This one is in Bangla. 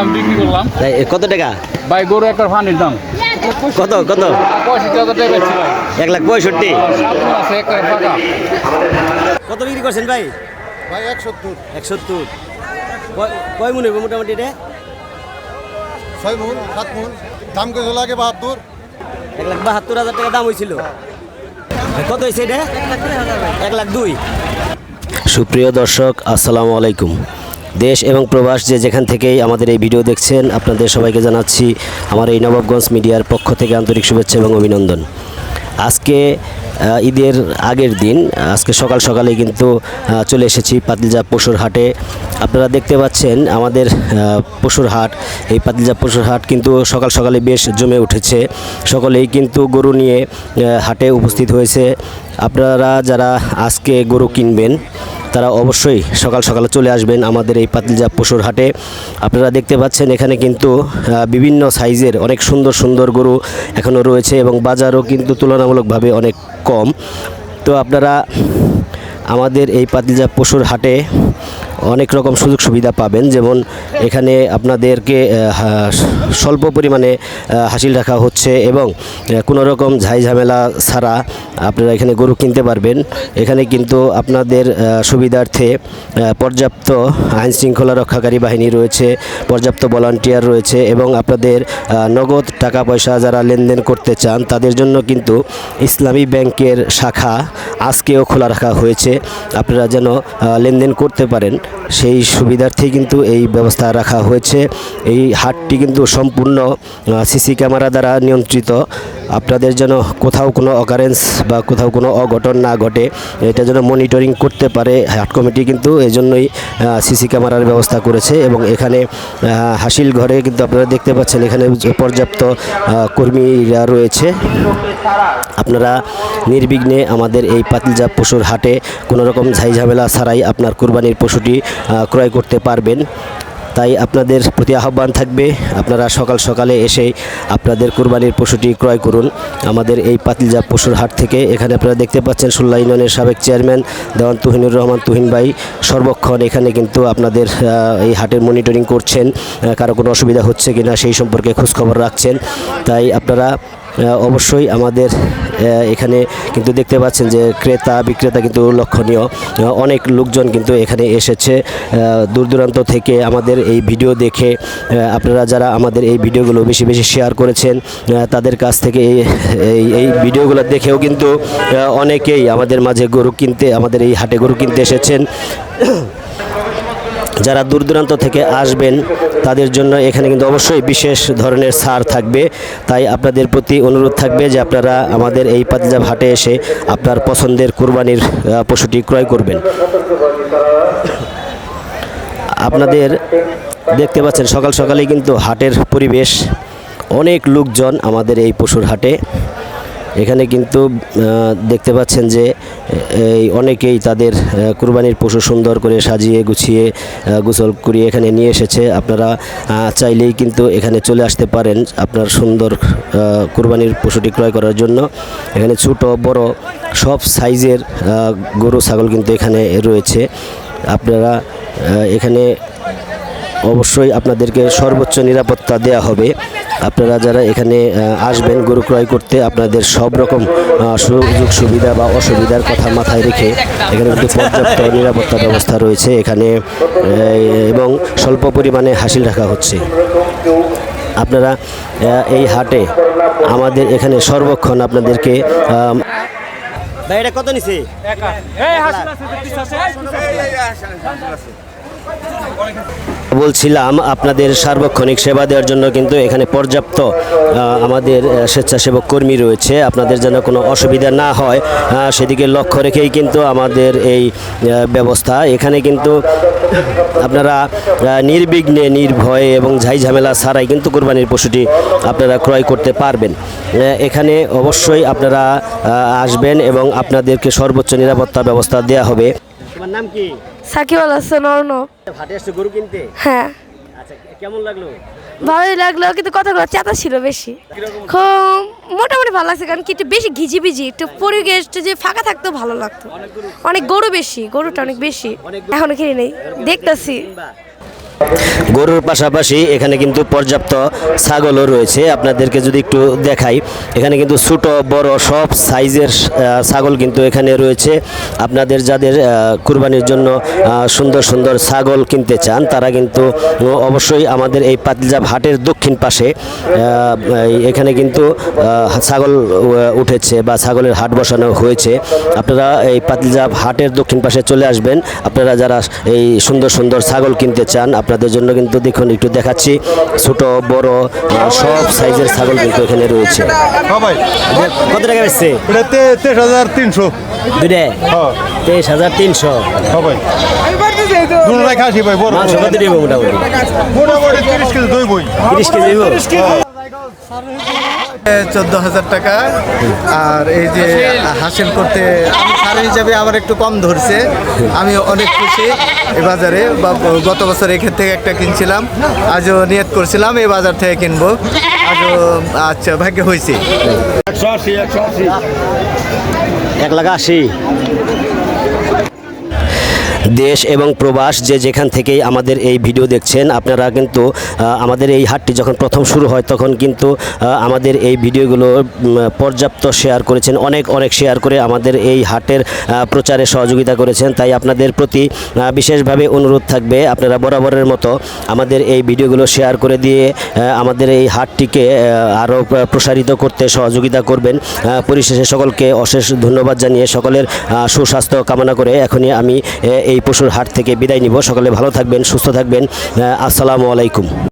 আমি বিক্রি করলাম। কত টাকা? ভাই গরু একটা ফানির দাম। কত কত? এক লাখ পঁয়ষট্টি। কত বিক্রি করছেন ভাই? ভাই একসত্তর। একসত্তর। কয় মনে হবে মোটামুটি এটা? ছয় মন সাত মন। দাম কত লাগে বাহাত্তর। এক লাখ বাহাত্তর হাজার টাকা দাম হয়েছিল। কত হয়েছে এটা? এক লাখ দুই। সুপ্রিয় দর্শক আসসালামু আলাইকুম। দেশ এবং প্রবাস যে যেখান থেকেই আমাদের এই ভিডিও দেখছেন, আপনাদের সবাইকে জানাচ্ছি আমার এই নবাবগঞ্জ মিডিয়ার পক্ষ থেকে আন্তরিক শুভেচ্ছা এবং অভিনন্দন। আজকে ঈদের আগের দিন, আজকে সকাল সকালে কিন্তু চলে এসেছি পাতিলজা পশুর হাটে। আপনারা দেখতে পাচ্ছেন আমাদের পশুর হাট। এই পাতিলজা পশুর হাট কিন্তু সকাল সকালে বেশ জমে উঠেছে। সকলেই কিন্তু গরু নিয়ে হাটে উপস্থিত হয়েছে। আপনারা যারা আজকে গরু কিনবেন তারা অবশ্যই সকাল সকালে চলে আসবেন আমাদের এই পাতিলজা পশুর হাটে। আপনারা দেখতে পাচ্ছেন এখানে কিন্তু বিভিন্ন সাইজের অনেক সুন্দর সুন্দর গরু এখনও রয়েছে এবং বাজারও কিন্তু তুলনামূলকভাবে অনেক কম। তো আপনারা আমাদের এই পাতিলজা পশুর হাটে অনেক রকম সুযোগ সুবিধা পাবেন। যেমন এখানে আপনাদেরকে স্বল্প পরিমাণে হাসিল রাখা হচ্ছে এবং কোনো রকম ঝামেলা ছাড়া আপনারা এখানে গরু কিনতে পারবেন। এখানে কিন্তু আপনাদের সুবিধার্থে পর্যাপ্ত আইন শৃঙ্খলা রক্ষাকারী বাহিনী রয়েছে, পর্যাপ্ত ভলান্টিয়ার রয়েছে এবং আপনাদের নগদ টাকা পয়সা যারা লেনদেন করতে চান, তাদের জন্য কিন্তু ইসলামী ব্যাংকের শাখা আজকেও খোলা রাখা হয়েছে। আপনারা যেন লেনদেন করতে পারেন। সেই সুবিধার্থেই কিন্তু এই ব্যবস্থা রাখা হয়েছে। এই হাটটি কিন্তু সম্পূর্ণ সিসি ক্যামেরা দ্বারা নিয়ন্ত্রিত। আপনাদের যেন কোথাও কোনো অকারেন্স বা কোথাও কোনো অঘটন না ঘটে, এটা যেন মনিটরিং করতে পারে হাট কমিটি কিন্তু এই জন্যই সিসি ক্যামেরার ব্যবস্থা করেছে এবং এখানে হাসিল ঘরে কিন্তু আপনারা দেখতে পাচ্ছেন এখানে পর্যাপ্ত কর্মীরা রয়েছে। আপনারা নির্বিঘ্নে আমাদের এই পাতিলজা পশুর হাটে কোনো রকম ঝাই ঝামেলা ছাড়াই আপনার কুরবানির পশুটি ক্রয় করতে পারবেন। তাই আপনাদের প্রতি আহ্বান থাকবে, আপনারা সকাল সকালে এসে আপনাদের কুরবানির পশুটি ক্রয় করুন। আমাদের এই পাতিলজা পশুর হাট থেকে এখানে আপনারা দেখতে পাচ্ছেন সুল্লা ইউনিয়নের সাবেক চেয়ারম্যান দেওয়ান তুহিনুর রহমান তুহিন ভাই সর্বক্ষণ এখানে কিন্তু আপনাদের এই হাটের মনিটরিং করছেন। কারও কোনো অসুবিধা হচ্ছে কিনা সেই সম্পর্কে খোঁজখবর রাখছেন। তাই আপনারা অবশ্যই আমাদের এখানে কিন্তু দেখতে পাচ্ছেন যে ক্রেতা, বিক্রেতা কিন্তু লক্ষণীয়। অনেক লোকজন কিন্তু এখানে এসেছে। দূর দূরান্ত থেকে আমাদের এই ভিডিও দেখে আপনারা যারা আমাদের এই ভিডিওগুলো বেশি বেশি শেয়ার করেছেন তাদের কাছ থেকে এই এই ভিডিওগুলো দেখেও কিন্তু অনেকেই আমাদের মাঝে গরু কিনতে, আমাদের এই হাটে গরু কিনতে এসেছেন। যারা দূর দূরান্ত থেকে আসবেন, তাদের জন্য এখানে কিন্তু অবশ্যই বিশেষ ধরনের সার থাকবে। তাই আপনাদের প্রতি অনুরোধ থাকবে যে আপনারা আমাদের এই পাতিজাব হাটে এসে আপনার পছন্দের কুরবানির পশুটি ক্রয় করবেন। আপনাদের দেখতে পাচ্ছেন সকাল সকালেই কিন্তু হাটের পরিবেশ। অনেক লোকজন আমাদের এই পশুর হাটে। এখানে কিন্তু দেখতে পাচ্ছেন যে, এই অনেকেই তাদের কুরবানির পশু সুন্দর করে সাজিয়ে গুছিয়ে গোসল করিয়ে এখানে নিয়ে এসেছে। আপনারা চাইলেই কিন্তু এখানে চলে আসতে পারেন আপনার সুন্দর কুরবানির পশুটি ক্রয় করার জন্য। এখানে ছোট, বড়, সব সাইজের গরু, ছাগল কিন্তু এখানে রয়েছে। আপনারা এখানে অবশ্যই আপনাদেরকে সর্বোচ্চ নিরাপত্তা দেওয়া হবে। আপনারা যারা এখানে আসবেন গরু ক্রয় করতে আপনাদের সব রকম সুযোগ সুবিধা বা অসুবিধার কথা মাথায় রেখে এখানে কিন্তু পর্যাপ্ত নিরাপত্তা ব্যবস্থা রয়েছে এখানে এবং স্বল্প পরিমাণে হাসিল রাখা হচ্ছে। আপনারা এই হাটে আমাদের এখানে সর্বক্ষণ আপনাদেরকে ভাই এটা কত নিছে? বলছিলাম, আপনাদের সার্বক্ষণিক সেবা দেওয়ার জন্য কিন্তু এখানে পর্যাপ্ত আমাদের স্বেচ্ছাসেবক কর্মী রয়েছে। আপনাদের যেন কোনো অসুবিধা না হয় সেদিকে লক্ষ্য রেখেই কিন্তু আমাদের এই ব্যবস্থা। এখানে কিন্তু আপনারা নির্বিঘ্নে, নির্ভয়ে এবং ঝাই ঝামেলা ছাড়াই কিন্তু কোরবানির পশুটি আপনারা ক্রয় করতে পারবেন। এখানে অবশ্যই আপনারা আসবেন এবং আপনাদেরকে সর্বোচ্চ নিরাপত্তা ব্যবস্থা দেওয়া হবে। নাম কি? সাকিব আল হাসান অর্ণব। হাটে আসছে গরু কিনতে? হ্যাঁ। আচ্ছা কেমন লাগল? ভালোই লাগল কিন্তু কথাগুলো চেতা ছিল বেশি। খুব মোটামুটি ভালো লাগছে কারণ কি একটু বেশি ঘিজি ভিজি একটু পরিবেশটা যে ফাঁকা থাকতো ভালো লাগতো। অনেক গরু। বেশি গরুটা অনেক বেশি। এখনও কিনে নেই দেখতেছি। গরুর পাশাপাশি এখানে কিন্তু পর্যাপ্ত ছাগলও রয়েছে। আপনাদেরকে যদি একটু দেখাই, এখানে কিন্তু ছোট, বড় সব সাইজের ছাগল কিন্তু এখানে রয়েছে। আপনাদের যাদের কুরবানির জন্য সুন্দর সুন্দর ছাগল কিনতে চান, তারা কিন্তু অবশ্যই আমাদের এই পাতিলজাব হাটের দক্ষিণ পাশে এখানে কিন্তু ছাগল উঠেছে বা ছাগলের হাট বসানো হয়েছে। আপনারা এই পাতিলজাব হাটের দক্ষিণ পাশে চলে আসবেন। আপনারা যারা এই সুন্দর সুন্দর ছাগল কিনতে চান আপনাদের জন্য কিন্তু দেখুন একটু দেখাচ্ছি। ছোট বড় সব সাইজের ছাগল কিন্তু এখানে রয়েছে। কত টাকা বেচছে? তেইশ হাজার তিনশো। হ্যাঁ। তেইশ হাজার তিনশো। মোটামুটি? তিরিশ কেজি দই বই। তিরিশ কেজি চোদ্দ হাজার টাকা। আর এই যে হাসিল করতে আমি সার হিসাবে আবার একটু কম ধরছে। আমি অনেক খুশি এই বাজারে। বা গত বছর এখান থেকে একটা কিনছিলাম আজও নিয়ত করছিলাম এই বাজার থেকে কিনবো। আজও আচ্ছা ভাগ্য হয়েছে। এক লাখ আশি। দেশ এবং প্রবাস যে যেখান থেকেই আমাদের এই ভিডিও দেখছেন, আপনারা কিন্তু আমাদের এই হাটটি যখন প্রথম শুরু হয় তখন কিন্তু আমাদের এই ভিডিওগুলো পর্যাপ্ত শেয়ার করেছেন, অনেক অনেক শেয়ার করে আমাদের এই হাটের প্রচারে সহযোগিতা করেছেন। তাই আপনাদের প্রতি বিশেষভাবে অনুরোধ থাকবে, আপনারা বরাবরের মতো আমাদের এই ভিডিওগুলো শেয়ার করে দিয়ে আমাদের এই হাটটিকে আরও প্রসারিত করতে সহযোগিতা করবেন। পরিশেষে সকলকে অশেষ ধন্যবাদ জানিয়ে সকলের সুস্বাস্থ্য কামনা করে এখনই আমি এই পশুর হাট থেকে বিদায় নিব। সকালে ভালো থাকবেন সুস্থ থাকবেন। আসসালামু আলাইকুম।